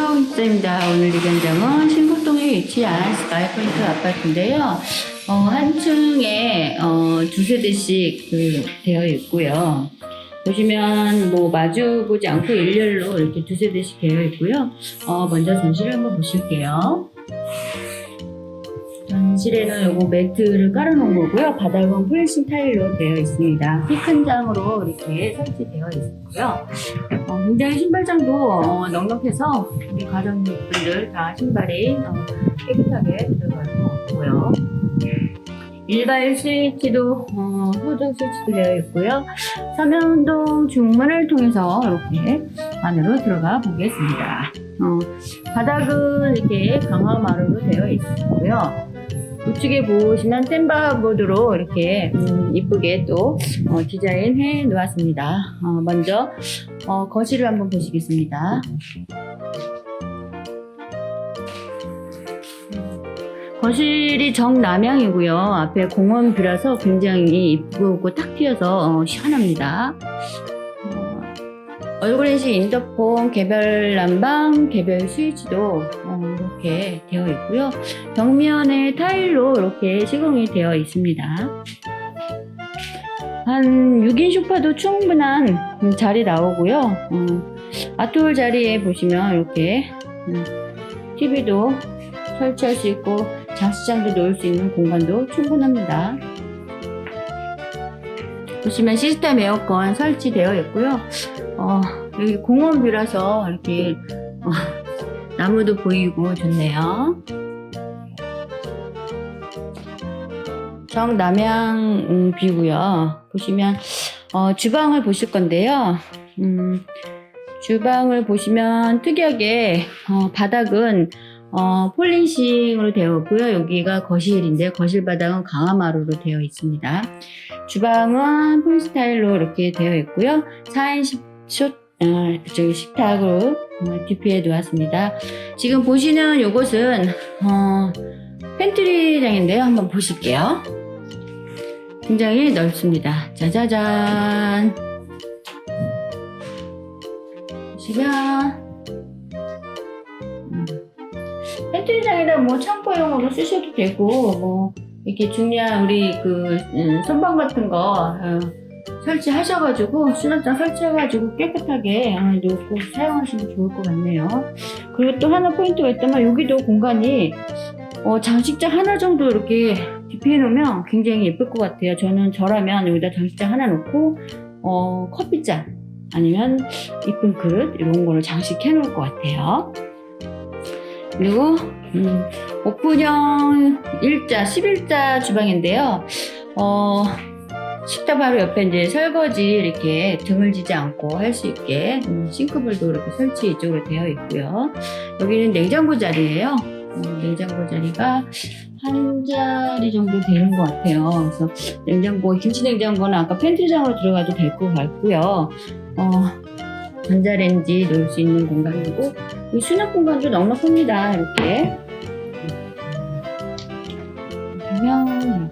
사람종 입자입니다. 오늘 이 현장은 신곡동에 위치한 스카이포인트 아파트인데요. 어, 한 층에 어, 두 세 대씩 그 되어 있고요. 보시면 뭐 마주보지 않고 일렬로 이렇게 두 세 대씩 되어 있고요. 어, 먼저 전실을 한번 보실게요. 전실에는 요거 매트를 깔아놓은 거고요. 바닥은 플래싱 타일로 되어 있습니다. 키큰 장으로 이렇게 설치되어 있고요. 어, 굉장히 신발장도 어, 넉넉해서 우리 가정분들 다 신발이 어, 깨끗하게 들어가고 있고요. 일발 스위치도 어, 소등 스위치도 되어 있고요. 서면동 중문을 통해서 이렇게 안으로 들어가 보겠습니다. 어, 바닥은 이렇게 강화마루로 되어 있고요. 우측에 보시면 템바보드로 이렇게 음, 이쁘게 또 어, 디자인해 놓았습니다. 어, 먼저 어, 거실을 한번 보시겠습니다. 거실이 정남향이고요. 앞에 공원 뷰라서 굉장히 이쁘고 탁 튀어서 어, 시원합니다. 어, 얼굴 인식 인터폰, 개별 난방, 개별 스위치도 어, 이렇게 되어 있고요. 벽면에 타일로 이렇게 시공이 되어 있습니다. 한 6인 소파도 충분한 음, 자리 나오고요. 음, 아트홀 자리에 보시면 이렇게 음, TV도 설치할 수 있고 장시장도 놓을 수 있는 공간도 충분합니다. 보시면 시스템 에어컨 설치되어 있고요. 어, 여기 공원뷰라서 이렇게 어, 나무도 보이고 좋네요. 정남향 음, 뷰고요. 보시면 어, 주방을 보실 건데요. 음, 주방을 보시면 특이하게 어, 바닥은 어, 폴리싱으로 되어 있고요. 여기가 거실인데 거실 바닥은 강화마루로 되어 있습니다. 주방은 폴스타일로 이렇게 되어 있고요. 4인 10숏 어, 저기 식탁으로 어, 디피해 놓았습니다. 지금 보시는 이곳은 어, 팬트리장인데요. 한번 보실게요. 굉장히 넓습니다. 짜자잔. 보시면 팬트리장이라 뭐 창고용으로 쓰셔도 되고 뭐 이렇게 중요한 우리 그 음, 선반 같은 거 어, 설치하셔가지고 수납장 설치해가지고 깨끗하게 어, 놓고 사용하시면 좋을 것 같네요. 그리고 또 하나 포인트가 있다면 여기도 공간이 어, 장식장 하나 정도 이렇게 디피해 놓으면 굉장히 예쁠 것 같아요. 저는 저라면 여기다 장식장 하나 놓고 어, 커피잔 아니면 이쁜 그릇 이런 거를 장식해 놓을 것 같아요. 그리고 음, 오픈형 일자 11자 주방인데요. 어, 식탁 바로 옆에 이제 설거지 이렇게 등을 지지 않고 할 수 있게 음, 싱크볼도 이렇게 설치 이쪽으로 되어 있고요. 여기는 냉장고 자리예요. 어, 냉장고 자리가 한 자리 정도 되는 것 같아요. 그래서 냉장고, 김치 냉장고는 아까 팬트장으로 들어가도 될 것 같고요. 어, 전자레인지 넣을 수 있는 공간이고 이 수납 공간도 넉넉합니다. 이렇게 보면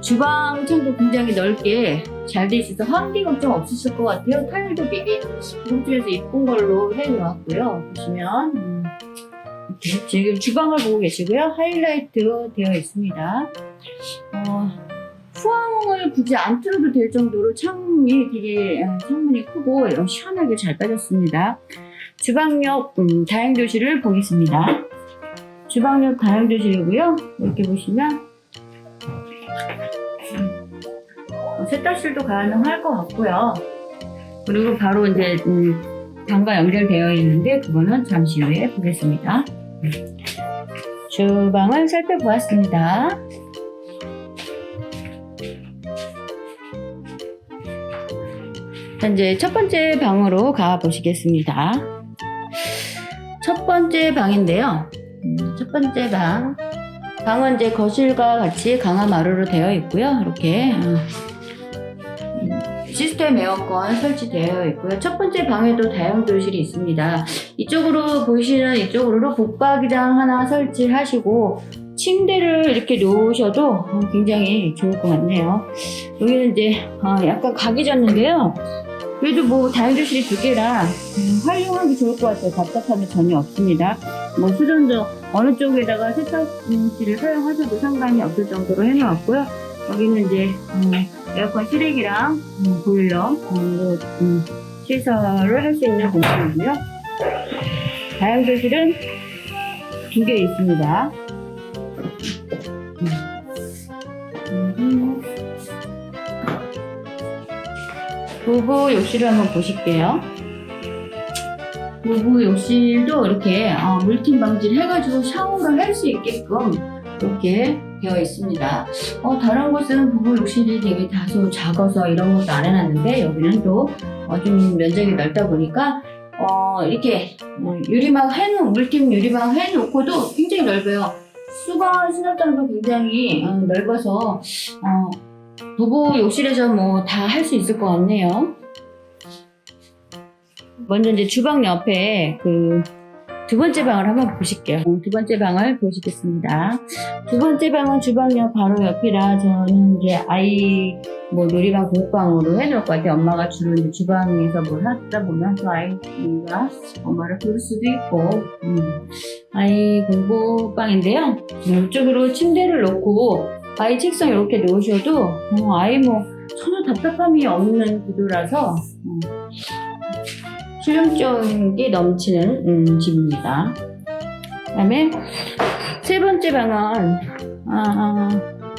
주방 창도 굉장히 넓게 잘 돼 있어서 환기 걱정 없으실 것 같아요. 타일도 미리 공주에서 이쁜 걸로 해놓았고요. 보시면 음, 지금 주방을 보고 계시고요. 하이라이트 되어 있습니다. 어, 후황을 굳이 안 틀어도 될 정도로 창이 되게 어, 창문이 크고 시원하게 잘 빠졌습니다. 주방 옆 음, 다용도실을 보겠습니다. 주방 옆 다용도실이고요. 이렇게 보시면 어, 세탁실도 가능할 것 같고요. 그리고 바로 이제 음, 방과 연결되어 있는데 그거는 잠시 후에 보겠습니다. 음. 주방을 살펴보았습니다. 현재 첫 번째 방으로 가 보시겠습니다. 첫 번째 방인데요. 음, 첫 번째 방. 방은 이제 거실과 같이 강화 마루로 되어 있고요. 이렇게 어, 음, 시스템 에어컨 설치되어 있고요. 첫 번째 방에도 다용 도실이 있습니다. 이쪽으로 보시는 이쪽으로 붙박이장 하나 설치하시고 침대를 이렇게 놓으셔도 어, 굉장히 좋을 것 같네요. 여기는 이제 어, 약간 각이 졌는데요. 그래도 뭐 다용도실이 두 개라 음, 활용하기 좋을 것 같아요. 답답함이 전혀 없습니다. 뭐 수전도 어느 쪽에다가 세탁실을 사용하셔도 상관이 없을 정도로 해놓았고요. 여기는 이제 음, 에어컨 실외기랑 음, 보일러 음, 음, 시설을 할 수 있는 공간이고요. 다용도실은 두 개 있습니다. 부부 욕실을 한번 보실게요. 부부 욕실도 이렇게 어, 물팀 방지를 해가지고 샤워를 할 수 있게끔 이렇게 되어 있습니다. 어, 다른 곳은 부부 욕실이 되게 다소 작아서 이런 것도 안 해놨는데 여기는 또 어, 좀 면적이 넓다 보니까 어, 이렇게 뭐 유리막 해놓 물팀 유리막 해놓고도 굉장히 넓어요. 수건 수납장도 굉장히 어, 넓어서 어, 부부 욕실에서 뭐 다 할 수 있을 것 같네요. 먼저 이제 주방 옆에 그 두 번째 방을 한번 보실게요. 어, 두 번째 방을 보시겠습니다. 두 번째 방은 주방 옆 바로 옆이라 저는 이제 아이 뭐 놀이방 공방으로 해놓을 것 같아요. 엄마가 주로 이제 주방에서 뭘 하다 보면 또 아이가 엄마를 부를 수도 있고 음, 아이 공부방인데요. 이쪽으로 침대를 놓고 아이 책상 이렇게 놓으셔도 어, 아이 뭐 전혀 답답함이 없는 구조라서 음, 실용적이 넘치는 음, 집입니다. 그다음에 세 번째 방은 아,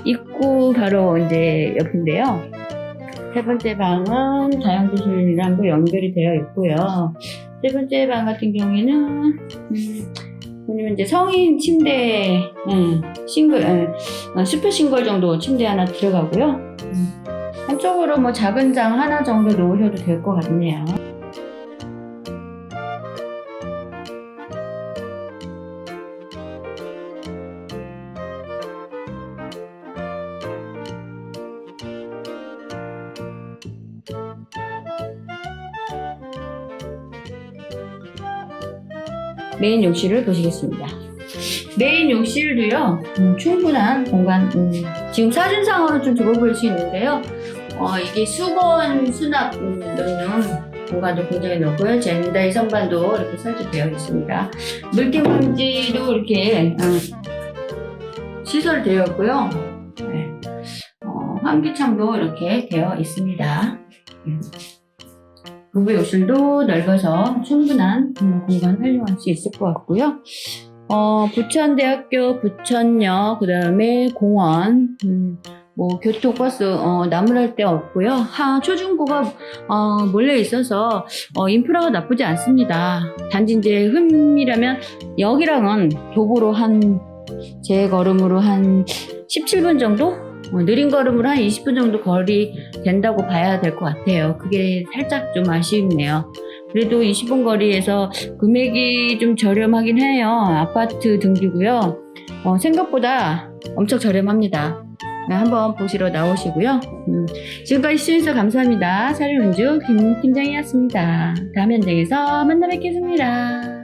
입구 바로 이제 옆인데요. 세 번째 방은 다용도실이랑도 연결이 되어 있고요. 세 번째 방 같은 경우에는 음, 왜냐면 이제 성인 침대 음, 싱글 음, 어, 슈퍼 싱글 정도 침대 하나 들어가고요. 음, 한쪽으로 뭐 작은 장 하나 정도 놓으셔도 될 것 같네요. 메인 욕실을 보시겠습니다. 메인 욕실도요, 음, 충분한 공간, 음, 지금 사진상으로 좀 좁아보일 수 있는데요. 어, 이게 수건 수납 음, 넣는 공간도 굉장히 넓고요. 젠다이 선반도 이렇게 설치되어 있습니다. 물기 방지도 이렇게 음, 시설되어 있고요. 네. 어, 환기창도 이렇게 되어 있습니다. 음. 부부 욕실도 넓어서 충분한 음, 공간 활용할 수 있을 것 같고요. 어, 부천대학교, 부천역, 그 다음에 공원, 음, 뭐 교통버스 어, 나무랄 데 없고요. 하 초중고가 어, 몰려 있어서 어, 인프라가 나쁘지 않습니다. 단지 이제 흠이라면 여기랑은 도보로 한 제 걸음으로 한 17분 정도 어, 느린 걸음으로 한 20분 정도 거리 된다고 봐야 될 것 같아요. 그게 살짝 좀 아쉽네요. 그래도 20분 거리에서 금액이 좀 저렴하긴 해요. 아파트 등기고요. 어, 생각보다 엄청 저렴합니다. 네, 한번 보시러 나오시고요. 음, 지금까지 시청해주셔서 감사합니다. 사료운주 김 팀장이었습니다. 다음 현장에서 만나 뵙겠습니다.